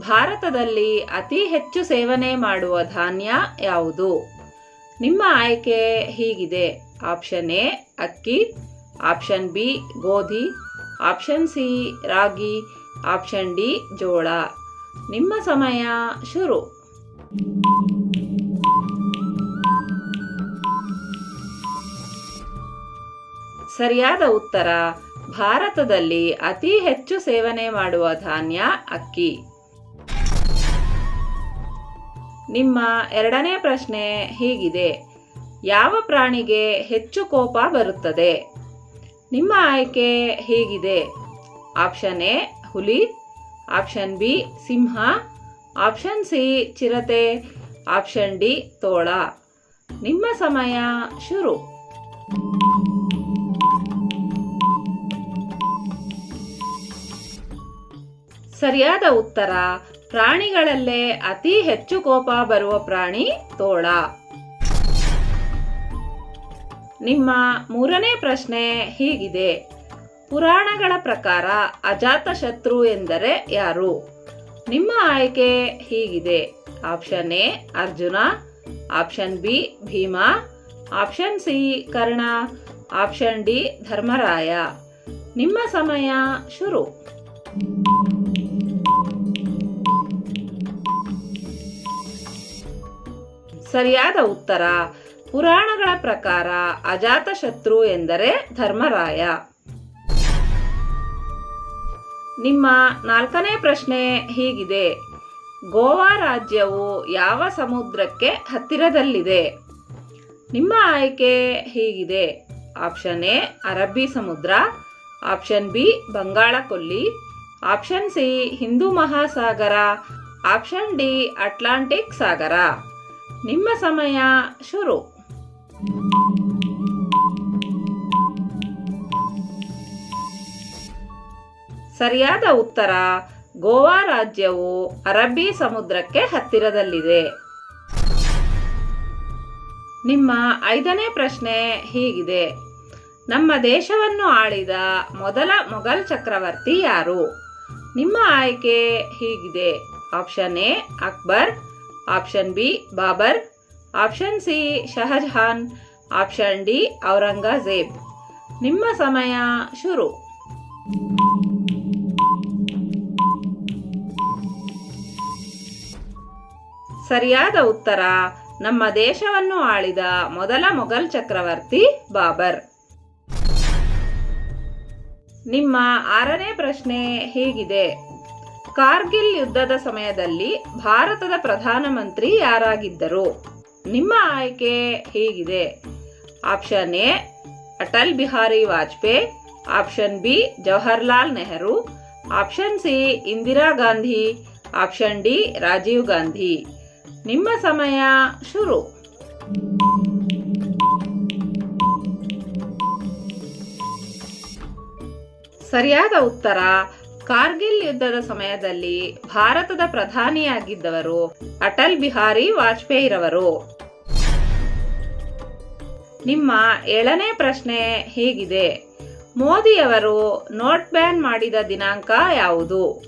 ಭಾರತದಲ್ಲಿ ಅತಿ ಹೆಚ್ಚು ಸೇವನೆ ಮಾಡುವ ಧಾನ್ಯ ಯಾವುದು? ನಿಮ್ಮ ಆಯ್ಕೆ ಹೀಗಿದೆ. ಆಪ್ಷನ್ ಎ, ಅಕ್ಕಿ. ಆಪ್ಷನ್ ಬಿ, ಗೋಧಿ. ಆಪ್ಷನ್ ಸಿ, ರಾಗಿ. ಆಪ್ಷನ್ ಡಿ, ಜೋಳ. ನಿಮ್ಮ ಸಮಯ ಶುರು. ಸರಿಯಾದ ಉತ್ತರ, ಭಾರತದಲ್ಲಿ ಅತಿ ಹೆಚ್ಚು ಸೇವನೆ ಮಾಡುವ ಧಾನ್ಯ ಅಕ್ಕಿ. ನಿಮ್ಮ ಎರಡನೇ ಪ್ರಶ್ನೆ ಹೀಗಿದೆ. ಯಾವ ಪ್ರಾಣಿಗೆ ಹೆಚ್ಚು ಕೋಪ ಬರುತ್ತದೆ? ನಿಮ್ಮ ಆಯ್ಕೆ ಹೀಗಿದೆ. ಆಪ್ಷನ್ ಎ, ಹುಲಿ. ಆಪ್ಷನ್ ಬಿ, ಸಿಂಹ. ಆಪ್ಷನ್ ಸಿ, ಚಿರತೆ. ಆಪ್ಷನ್ ಡಿ, ತೋಳ. ನಿಮ್ಮ ಸಮಯ ಶುರು. ಸರಿಯಾದ ಉತ್ತರ ಪ್ರಾಣಿಗಳಲ್ಲೇ ಅತಿ ಹೆಚ್ಚು ಕೋಪ ಬರುವ ಪ್ರಾಣಿ ತೋಳ. ನಿಮ್ಮ ಮೂರನೇ ಪ್ರಶ್ನೆ ಹೀಗಿದೆ. ಪುರಾಣಗಳ ಪ್ರಕಾರ ಅಜಾತಶತ್ರು ಎಂದರೆ ಯಾರು? ನಿಮ್ಮ ಆಯ್ಕೆ ಹೀಗಿದೆ. Option A, Arjuna. Option B, Bhima. Option C, Karna. Option D, Dharmaraya. ನಿಮ್ಮ ಸಮಯ ಶುರು. ಸರಿಯಾದ ಉತ್ತರ, ಪುರಾಣಗಳ ಪ್ರಕಾರ ಅಜಾತಶತ್ರು ಎಂದರೆ ಧರ್ಮರಾಯ. ನಿಮ್ಮ ನಾಲ್ಕನೇ ಪ್ರಶ್ನೆ ಹೀಗಿದೆ. ಗೋವಾ ರಾಜ್ಯವು ಯಾವ ಸಮುದ್ರಕ್ಕೆ ಹತ್ತಿರದಲ್ಲಿದೆ? ನಿಮ್ಮ ಆಯ್ಕೆ ಹೀಗಿದೆ. ಆಪ್ಷನ್ ಎ, ಅರಬ್ಬಿ ಸಮುದ್ರ. ಆಪ್ಷನ್ ಬಿ, ಬಂಗಾಳ ಕೊಲ್ಲಿ. ಆಪ್ಷನ್ ಸಿ, ಹಿಂದೂ ಮಹಾಸಾಗರ. ಆಪ್ಷನ್ ಡಿ, ಅಟ್ಲಾಂಟಿಕ್ ಸಾಗರ. ನಿಮ್ಮ ಸಮಯ ಶುರು. ಸರಿಯಾದ ಉತ್ತರ, ಗೋವಾ ರಾಜ್ಯವು ಅರಬ್ಬಿ ಸಮುದ್ರಕ್ಕೆ ಹತ್ತಿರದಲ್ಲಿದೆ. ನಿಮ್ಮ ಐದನೇ ಪ್ರಶ್ನೆ ಹೀಗಿದೆ. ನಮ್ಮ ದೇಶವನ್ನು ಆಳಿದ ಮೊದಲ ಮೊಘಲ್ ಚಕ್ರವರ್ತಿ ಯಾರು? ನಿಮ್ಮ ಆಯ್ಕೆ ಹೀಗಿದೆ. Option A, Akbar. Option B, Babur. Option C, Shahjahan. Option D, Aurangzeb. ನಿಮ್ಮ ಸಮಯ ಶುರು. ಸರಿಯಾದ ಉತ್ತರ, ನಮ್ಮ ದೇಶವನ್ನು ಆಳಿದ ಮೊದಲ ಮೊಘಲ್ ಚಕ್ರವರ್ತಿ ಬಾಬರ್. ನಿಮ್ಮ ಆರನೇ ಪ್ರಶ್ನೆ ಹೀಗಿದೆ? ಕಾರ್ಗಿಲ್ ಯುದ್ಧದ ಸಮಯದಲ್ಲಿ ಭಾರತದ ಪ್ರಧಾನಮಂತ್ರಿ ಯಾರಾಗಿದ್ದರು? ನಿಮ್ಮ ಆಯ್ಕೆ ಹೀಗಿದೆ? Option A, Atal Bihari Vajpayee. Option B, Jawaharlal Nehru. Option C, Indira Gandhi. Option D, Rajiv Gandhi. ನಿಮ್ಮ ಸಮಯ ಶುರು. ಸರಿಯಾದ ಉತ್ತರ ಕಾರ್ಗಿಲ್ ಯುದ್ಧದ ಸಮಯದಲ್ಲಿ ಭಾರತದ ಪ್ರಧಾನಿಯಾಗಿದ್ದವರು ಅಟಲ್ ಬಿಹಾರಿ ವಾಜಪೇಯಿರವರು. ನಿಮ್ಮ ಏಳನೇ ಪ್ರಶ್ನೆ ಹೀಗಿದೆ. ಮೋದಿಯವರು ನೋಟ್ ಬ್ಯಾನ್ ಮಾಡಿದ ದಿನಾಂಕ ಯಾವುದು?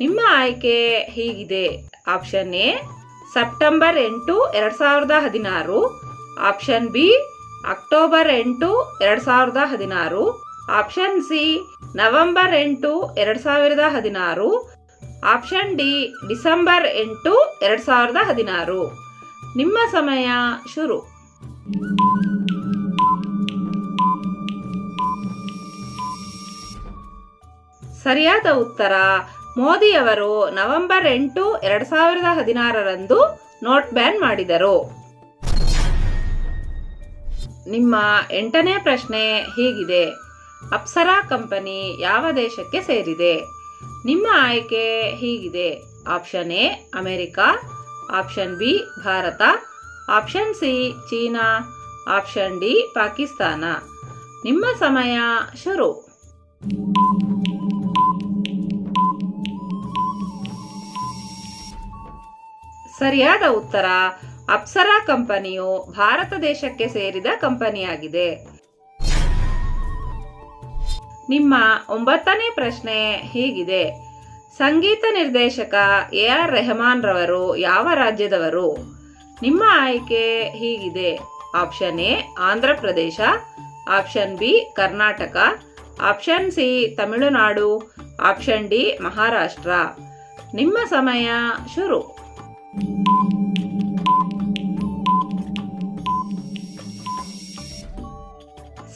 ನಿಮ್ಮ ಆಯ್ಕೆ ಹೀಗಿದೆ. ಆಪ್ಷನ್ ಎ, ಸೆಪ್ಟೆಂಬರ್ ಎಂಟು, ಎರಡು ಸಾವಿರದ ಹದಿನಾರು. ಆಪ್ಷನ್ ಬಿ, ಅಕ್ಟೋಬರ್ ಎಂಟು, ಎರಡು ಸಾವಿರದ ಹದಿನಾರು. ಆಪ್ಷನ್ ಸಿ ನವೆಂಬರ್ ಎಂಟು ಎರಡು ಸಾವಿರದ ಹದಿನಾರು. ಆಪ್ಷನ್ ಡಿ, ಡಿಸೆಂಬರ್ ಎಂಟು ಎರಡು ಸಾವಿರದ ಹದಿನಾರು. ನಿಮ್ಮ ಸಮಯ ಶುರು. ಸರಿಯಾದ ಉತ್ತರ. ಮೋದಿಯವರು ನವೆಂಬರ್ ಎಂಟು ಎರಡು ಸಾವಿರದ ಹದಿನಾರರಂದು ನೋಟ್ ಬ್ಯಾನ್ ಮಾಡಿದರು. ನಿಮ್ಮ ಎಂಟನೇ ಪ್ರಶ್ನೆ ಹೀಗಿದೆ. ಅಪ್ಸರಾ ಕಂಪನಿ ಯಾವ ದೇಶಕ್ಕೆ ಸೇರಿದೆ? ನಿಮ್ಮ ಆಯ್ಕೆ ಹೀಗಿದೆ. Option A, America. Option B, Bharat. Option C, China. Option D, Pakistan. ನಿಮ್ಮ ಸಮಯ ಶುರು. ಸರಿಯಾದ ಉತ್ತರ, ಅಪ್ಸರಾ ಕಂಪನಿಯು ಭಾರತ ದೇಶಕ್ಕೆ ಸೇರಿದ ಕಂಪನಿಯಾಗಿದೆ. ನಿಮ್ಮ ಒಂಬತ್ತನೇ ಪ್ರಶ್ನೆ ಹೀಗಿದೆ. ಸಂಗೀತ ನಿರ್ದೇಶಕ ಎ ಆರ್ ರೆಹಮಾನ್ ರವರು ಯಾವ ರಾಜ್ಯದವರು? ನಿಮ್ಮ ಆಯ್ಕೆ ಹೀಗಿದೆ. Option A, Andhra Pradesh. Option B, Karnataka. Option C, Tamil Nadu. Option D, Maharashtra. ನಿಮ್ಮ ಸಮಯ ಶುರು.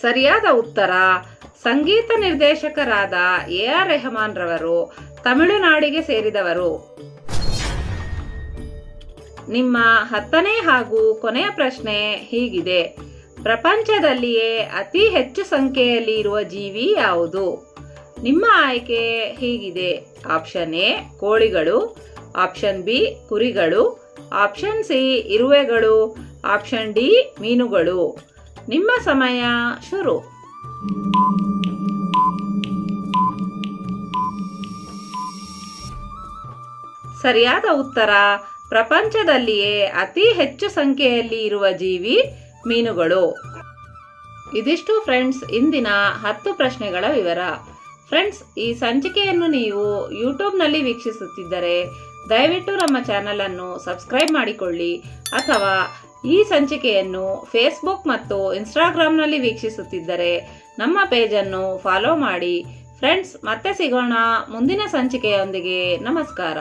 ಸರಿಯಾದ ಉತ್ತರ ಸಂಗೀತ ನಿರ್ದೇಶಕರಾದ ಎ ಆರ್ ರೆಹಮಾನ್ ರವರು, ತಮಿಳುನಾಡಿಗೆ ಸೇರಿದವರು. ನಿಮ್ಮ ಹತ್ತನೇ ಹಾಗೂ ಕೊನೆಯ ಪ್ರಶ್ನೆ ಹೀಗಿದೆ. ಪ್ರಪಂಚದಲ್ಲಿಯೇ ಅತಿ ಹೆಚ್ಚು ಸಂಖ್ಯೆಯಲ್ಲಿ ಇರುವ ಜೀವಿ ಯಾವುದು? ನಿಮ್ಮ ಆಯ್ಕೆ ಹೀಗಿದೆ. ಆಪ್ಷನ್ ಎ, ಕೋಳಿಗಳು. ಆಪ್ಷನ್ ಬಿ, ಕುರಿಗಳು. ಆಪ್ಷನ್ ಸಿ, ಇರುವೆಗಳು. ಆಪ್ಷನ್ ಡಿ, ಮೀನುಗಳು. ನಿಮ್ಮ ಸಮಯ ಶುರು. ಸರಿಯಾದ ಉತ್ತರ. ಪ್ರಪಂಚದಲ್ಲಿಯೇ ಅತಿ ಹೆಚ್ಚು ಸಂಖ್ಯೆಯಲ್ಲಿ ಇರುವ ಜೀವಿ ಮೀನುಗಳು. ಇದಿಷ್ಟು ಫ್ರೆಂಡ್ಸ್, ಇಂದಿನ ಹತ್ತು ಪ್ರಶ್ನೆಗಳ ವಿವರ. ಫ್ರೆಂಡ್ಸ್, ಈ ಸಂಚಿಕೆಯನ್ನು ನೀವು ಯೂಟ್ಯೂಬ್ನಲ್ಲಿ ವೀಕ್ಷಿಸುತ್ತಿದ್ದರೆ ದಯವಿಟ್ಟು ನಮ್ಮ ಚಾನಲನ್ನು ಸಬ್ಸ್ಕ್ರೈಬ್ ಮಾಡಿಕೊಳ್ಳಿ ಅಥವಾ ಈ ಸಂಚಿಕೆಯನ್ನು ಫೇಸ್ಬುಕ್ ಮತ್ತು ಇನ್ಸ್ಟಾಗ್ರಾಮ್ನಲ್ಲಿ ವೀಕ್ಷಿಸುತ್ತಿದ್ದರೆ ನಮ್ಮ ಪೇಜನ್ನು ಫಾಲೋ ಮಾಡಿ ಫ್ರೆಂಡ್ಸ್ ಮತ್ತೆ ಸಿಗೋಣ ಮುಂದಿನ ಸಂಚಿಕೆಯೊಂದಿಗೆ ನಮಸ್ಕಾರ.